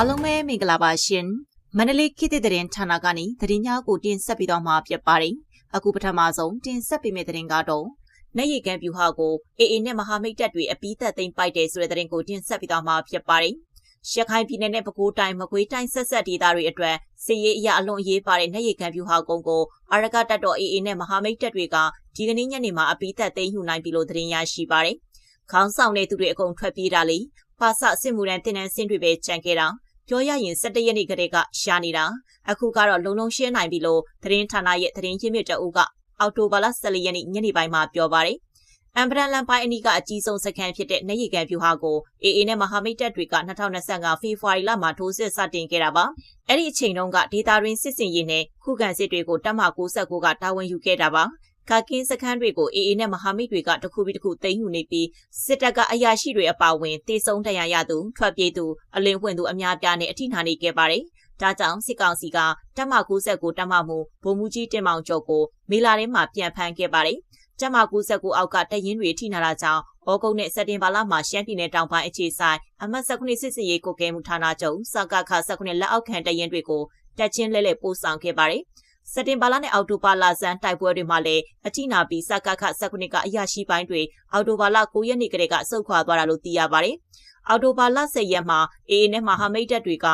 အားလုံးပဲမင်္ဂလာပါရှင်မန္တလေးခေတ်သစ်သတင်းဌာနကနေသတင်းများကိုတင်ဆက်ပေးတော့မှာဖြစ်ပါတယ်အခုပထမဆုံးတင်ဆက်ပေးမယ့်သတင်းကတော့နေရီကန်ဗျူဟာကိုအေအေနဲ့မဟာမိတ်တပ်တွေအပီးသက်သိမ်းပိုက်တယ်ဆိုတဲ့သတင်းကိုတင်ဆက်ပေးတော့မှာဖြစ်ပါတယ်ရခိုင်ပြည်နယ်နဲ့ပဲခူးတိုင်းမကွေးတိုင်းဆက်ဆက်ဒေသတွေအတွက်စစ်ရေးအရာအလွန်အရေးပါတဲ့နေရီကန်ဗျူဟာကုန်းကိုအာရကတပ်တော်အေအေနဲ့မဟာမိတ်တပ်တွေကဒီကနေ့ညနေမှာအပီးသက်သိမ်းယူနိုင်ပြီလို့သတင်းရရှိပါတယ်ခေါင်းဆောင်တဲ့သူတွေအကုန်ထွက်ပြေးတာလေပါစစစ်မှုရန်တင်နန်းစင်းတွေပဲကြံခဲ့တာ ပြောရရင်17ရက်နေ့ကတည်းကရှာနေတာအခုကတော့လုံလုံရှင်းနိုင်ပြီလို့သတင်းဌာနရဲ့သတင်းရင်းမြစ်တအုပ်ကအော်တိုဘာလ14ရက်နေ့ညနေပိုင်းမှာပြောပါတယ်အမ်ဘရန်လန်ပိုင်းအနီးကအကြီးဆုံးစခန်းဖြစ်တဲ့နေရီကန်ဖြူဟာကိုအေအေနဲ့မဟာမိတ်တပ်တွေက2025ဖေဖော်ဝါရီလမှာထိုးစစ်စတင်ခဲ့တာပါ။အဲ့ဒီအချိန်တုန်းကဒေတာရင်းစစ်စင်ရေးနဲ့ခုခံစစ်တွေကိုတပ်မ69ကတာဝန်ယူခဲ့တာပါ ကာကင်းစခန်းတွေကိုအေအေနဲ့မဟာမိတ်တွေကတခုပြီးတခုသိမ်းယူနေပြီးစစ်တပ်ကအရာရှိတွေအပါအဝင်တေဆုံးတရားရသူထွက်ပြေးသူအလင်းဝင်သူအများပြားနဲ့အထိနာနေခဲ့ပါတယ်။ဒါကြောင့်စစ်ကောင်စီကတပ်မ69တပ်မမှုဗိုလ်မှူးကြီးတင်မောင်ကျော်ကိုမေလာထဲမှာပြန်ဖမ်းခဲ့ပါတယ်။တပ်မ69အောက်ကတရင်တွေထိနာတာကြောင့်ဩဂုတ်နဲ့စက်တင်ဘာလမှာရှမ်းပြည်နယ်တောင်ပိုင်းအခြေဆိုင်အမှတ်19စစ်စင်ရေးကိုကဲမှုဌာနချုပ်စကခ19လက်အောက်ခံတရင်တွေကိုတက်ချင်းလဲလဲပို့ဆောင်ခဲ့ပါတယ်။ စက်တင်ဘာလနဲ့အောက်တိုဘာလဆန်းတိုက်ပွဲတွေမှာလည်းအထိနာပြီးစကခစကုနစ်ကအရာရှိပိုင်းတွေအောက်တိုဘာလ9ရက်နေ့ကတည်းကဆုတ်ခွာသွားတာလို့သိရပါတယ်။အောက်တိုဘာလ10ရက်မှာအေအေနဲ့မဟာမိတ်တပ်တွေက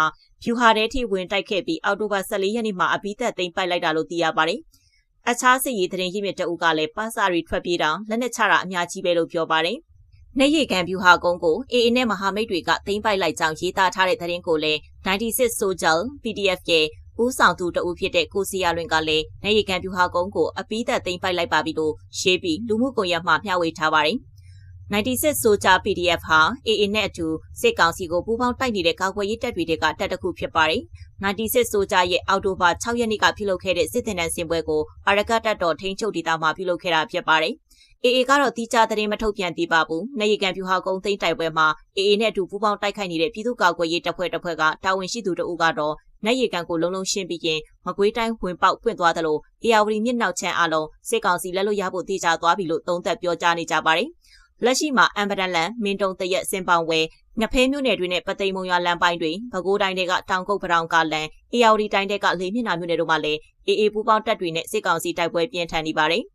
ဖြူဟာတဲထိဝင်တိုက်ခဲ့ပြီးအောက်တိုဘာ14ရက်နေ့မှာအပိသက်သိမ်းပိုက်လိုက်တာလို့သိရပါတယ်။အခြားစစ်ရေးသတင်းရင်းမြစ်တအုပ်ကလည်းပန်းစာရီထွက်ပြေးတာလက်နက်ချတာအများကြီးပဲလို့ပြောပါတယ်။နေရီကန်ဗျူဟာကုန်းကိုအေအေနဲ့မဟာမိတ်တွေကသိမ်းပိုက်လိုက်ကြောင်းရေးသားထားတဲ့သတင်းကိုလည်း96 Social PDF ရဲ့ ဦးဆောင်သူတဦးဖြစ်တဲ့ကိုစီယာလွင်ကလည်းနေရီကန်ပြူဟာကုန်းကိုအပီးသက်သိမ်းပိုက်လိုက်ပါပြီလို့ရေးပြီးလူမှုကွန်ရက်မှာမျှဝေထားပါတယ်။96ဆိုကြ PDF ဟာ AA နဲ့အတူစစ်ကောင်စီကိုပူးပေါင်းတိုက်နေတဲ့ကာကွယ်ရေးတပ်တွေကတပ်တစ်ခုဖြစ်ပါတယ်။96ဆိုကြရဲ့အော်တိုဘာ6ရက်နေ့ကပြုလုပ်ခဲ့တဲ့စစ်တင်တန်းစင်ပွဲကိုအာရကတပ်တော်ထိန်းချုပ်ဒေသမှာပြုလုပ်ခဲ့တာဖြစ်ပါတယ်။ AA ကတော့တီးခြားသတင်းမထုတ်ပြန်သေးပါဘူး။နေရီကန်ပြူဟာကုန်းသိမ်းတိုက်ပွဲမှာ AA နဲ့အတူပူးပေါင်းတိုက်ခိုက်နေတဲ့ပြည်သူ့ကာကွယ်ရေးတပ်ဖွဲ့တစ်ဖွဲ့ကတာဝန်ရှိသူတို့ကတော့ နက်ရီကန်ကိုလုံးလုံးရှင်းပြီးရင်မကွေးတိုင်းဝင်ပေါက်ပွင့်သွားသလိုအေယာဝတီမြစ်နောက်ချမ်းအလုံးစစ်ကောင်စီလက်လွတ်ရဖို့တေချာသွားပြီလို့သုံးသပ်ပြောကြားနေကြပါတယ်။လက်ရှိမှာအမ်ဘဒန်လန်မင်းတုံတရက်စင်ပောင်ဝဲငဖဲမြို့နယ်တွေနဲ့ပသိမ်မုံရွာလမ်းပိုင်းတွေပဲခူးတိုင်းတွေကတောင်ကုတ်ပတောင်ကလန်အေယာဝတီတိုင်းတွေကလေးမျက်နှာမြို့နယ်တို့မှာလည်းအေအေပူပေါင်းတပ်တွေနဲ့စစ်ကောင်စီတိုက်ပွဲပြင်းထန်နေပါတယ်။